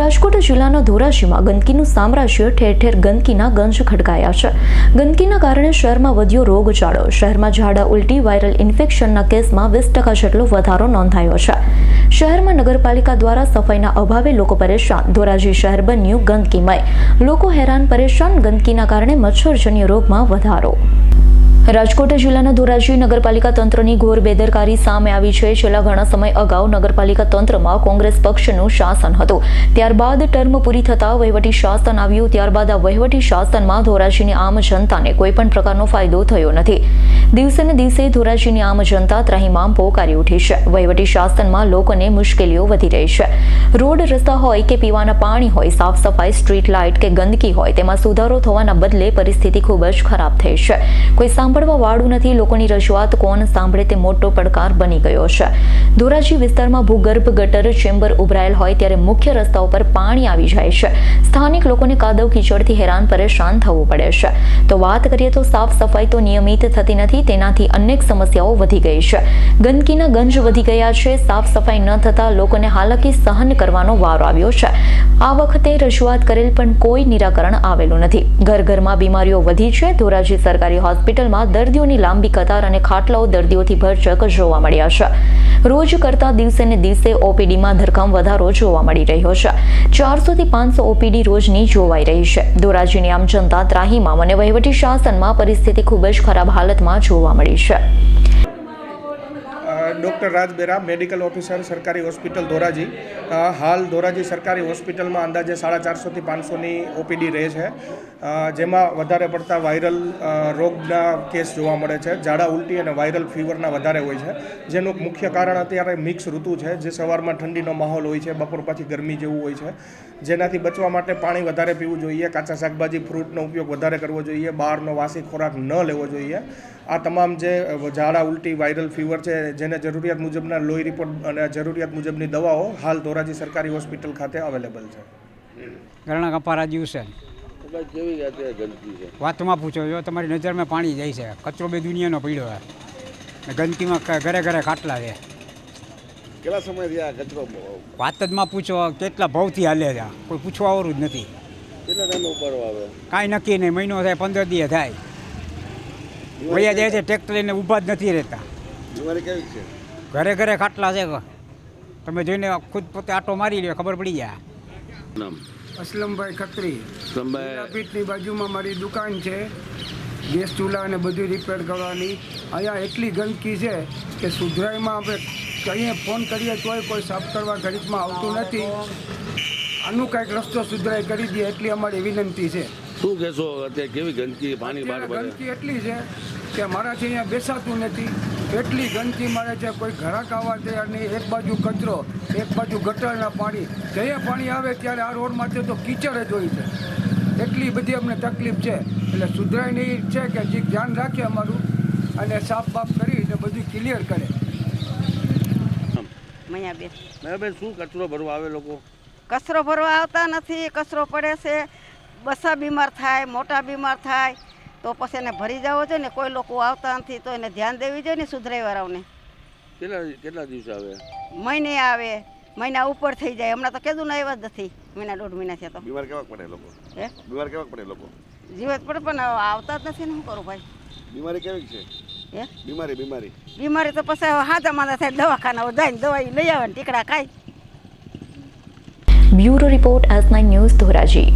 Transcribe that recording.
રાજકોટ જિલ્લાના ધોરાજીમાં ગંદકીનું સામ્રાજ્ય ઠેર ઠેર ગંદકીના ગંજ ખડકાયા છે. ગંદકીના કારણે શહેરમાં વધ્યો રોગચાળો શહેરમાં ઝાડા ઉલટી વાયરલ ઇન્ફેક્શનના કેસમાં વીસ ટકા જેટલો વધારો નોંધાયો છે. શહેરમાં નગરપાલિકા દ્વારા સફાઈના અભાવે લોકો પરેશાન. ધોરાજી શહેર બન્યું ગંદકીમય. લોકો હેરાન પરેશાન. ગંદકીના કારણે મચ્છરજન્ય રોગમાં વધારો. રાજકોટ જિલ્લાના ધોરાજી નગરપાલિકા તંત્રની ઘોર બેદરકારી સામે આવી છે. છેલ્લા ઘણા સમય અગાઉ નગરપાલિકા તંત્રમાં કોંગ્રેસ પક્ષનું શાસન હતું. ત્યારબાદ ટર્મ પૂરી થતા વહીવટી શાસન આવ્યું. ત્યારબાદ આ વહીવટી શાસનમાં ધોરાજીની આમ જનતાને કોઈ પ્રકારનો ફાયદો થયો નથી. દિવસે ને દિવસે ધોરાજીની આમ જનતા ત્રાહીમામ પોકારી ઉઠી છે. વહીવટી શાસનમાં લોકોને મુશ્કેલીઓ વધી રહી છે. રોડ રસ્તા હોય કે પીવાના પાણી હોય, સાફ સફાઈ, સ્ટ્રીટ લાઇટ કે ગંદકી હોય, તેમાં સુધારો થવાના બદલે પરિસ્થિતિ ખૂબ જ ખરાબ થઈ છે. કોઈ સાંભળવા વાળું નથી, લોકોની રજૂઆત કોણ સાંભળે તે મોટો પડકાર બની ગયો છે. ધોરાજી વિસ્તારમાં ભૂગર્ભ ગટર ચેમ્બર ઉભરાયેલ હોય ત્યારે મુખ્ય રસ્તા પર પાણી આવી જાય છે. સ્થાનિક લોકોને કાદવ કીચડથી હેરાન પરેશાન થવું પડે છે. તો વાત કરીએ તો સાફ સફાઈ તો નિયમિત થતી નથી, તેનાથી અનેક સમસ્યાઓ વધી ગઈ છે. ગંદકીના ગંજ વધી ગયા છે, સાફ સફાઈ ન થતાં લોકોને હાલાકી સહન કરવાનો વારો આવ્યો છે. આ વખતે રજૂઆત કરેલ પણ કોઈ નિરાકરણ આવેલું નથી. ઘર ઘરમાં બીમારીઓ વધી છે, ધોરાજી સરકારી હોસ્પિટલમાં દર્દીઓની લાંબી કતાર અને ખાટલાઓ દર્દીઓથી ભરચક જોવા મળ્યા છે. રોજ કરતા દિવસે ને દિવસે ઓપીડીમાં ધરખમ વધારો જોવા મળી રહ્યો છે. ચારસો થી પાંચસો ઓપીડી રોજની જોવાઈ રહી છે. ધોરાજીની આમ જનતા ત્રાહીમામ અને વહીવટી શાસનમાં પરિસ્થિતિ ખૂબ જ ખરાબ હાલતમાં જોવા મળી છે. Doctor Raj Bera, medical officer, સરકારી હોસ્પિટલ ધોરાજી. હાલ ધોરાજી સરકારી હોસ્પિટલમાં અંદાજે સાડા ચારસોથી પાંચસોની ઓપીડી રહે છે. જેમાં વધારે પડતા વાયરલ રોગના કેસ જોવા મળે છે. ઝાડા ઉલટી અને વાયરલ ફીવરના વધારે હોય છે. જેનું મુખ્ય કારણ અત્યારે મિક્સ ઋતુ છે, જે સવારમાં ઠંડીનો માહોલ હોય છે, બપોર પછી ગરમી જેવું હોય છે. જેનાથી બચવા માટે પાણી વધારે પીવું જોઈએ, કાચા શાકભાજી, ફ્રૂટનો ઉપયોગ વધારે કરવો જોઈએ, બહારનો વાસી ખોરાક ન લેવો જોઈએ. આ તમામ જે ઝાડા ઉલટી, વાયરલ ફીવર છે, જેને જરૂરિયાત મુજબના લોહી રિપોર્ટ અને જરૂરિયાત મુજબની દવાઓ હાલ ધોરાજી સરકારી હોસ્પિટલ ખાતે અવેલેબલ છે. ઘણા કપારા હુસેન વાતમાં પૂછો જો તમારી નજરમાં પાણી જાય છે કચરો બે દુનિયાનો પડ્યો છે. ગંદકીમાં ઘરે ઘરે ખાટલા છે. કેટલા સમયથી આ કચરો વાત જ માં પૂછો કેટલા ભાવથી હાલે છે? કોઈ કોઈ પૂછવાવાળું જ નથી. કેટલા ટાઈમે ઉપાડવા આવે? કાંઈ નક્કી નહીં મહિનો થાય પંદર દિવસ થાય. વયા જાય છે ટ્રેક્ટર લઈને ઊભા જ નથી રહેતા. કેવી છે? ઘરે ઘરે ખાટલા છે. તમે જોઈને ખુદ પોતે આટો મારી લ્યો ખબર પડી જાય. અસલમભાઈ ખત્રી. પીઠની બાજુમાં મારી દુકાન છે. ગેસ ચૂલા અને બધું રિપેર કરવાની. અહીંયા એટલી ગંદકી છે કે સુધરાઈમાં આપણે કહીએ ફોન કરીએ તોય કોઈ સાફ કરવા ઘડીકમાં આવતું નથી. આનું કાંઈક રસ્તો સુધરાઈ કરી દે એટલી અમારી વિનંતી છે. શું કહેશો? અત્યારે કેવી ગંદકી? પાણી બહાર ગંદકી એટલી છે કે મારાથી અહીંયા બેસાતું નથી. એટલી ગંદકી મળે છે કોઈ ઘરાક આવવા તૈયાર નહીં. એક બાજુ કચરો એક બાજુ ગટરના પાણી. જઈએ પાણી આવે ત્યારે આ રોડમાંથી તો કીચડ જ હોય છે. એટલી બધી અમને તકલીફ છે. એટલે સુધરાઈની છે કે જે ધ્યાન રાખે અમારું અને સાફ બાફ કરી ને બધું ક્લિયર કરે. મયાબેન શું કચરો ભરવા આવે લોકો? કચરો ભરવા આવતા નથી કચરો પડે છે. બસા બીમાર થાય મોટા બીમાર થાય. તો પછી એને ભરી જવો જોઈએ ને કોઈ લોકો આવતા નથી તો એને ધ્યાન દેવી જોઈએ ને સુધરાઈવાળાઓને કેટલા કેટલા દિવસે આવે? મહિને આવે મહિના ઉપર થઈ જાય. હમણાં તો કીધું ને આવ્યા જ નથી મહિના દોઢ મહિના થયા તો. બીમાર કેવા પડે લોકો? હે? બીમાર કેવા પડે લોકો? જીવત પડે પણ આવતા જ નથી ને શું કરું ભાઈ? બીમારી કેવી છે? હે? બીમારી બીમારી. બીમારી તો પછી હાજા માંદા થાય દવાખાના જાય ને દવાઈ લઈ આવે ને ટીકડા ખાય. Bureau report S nine news Dhoraji.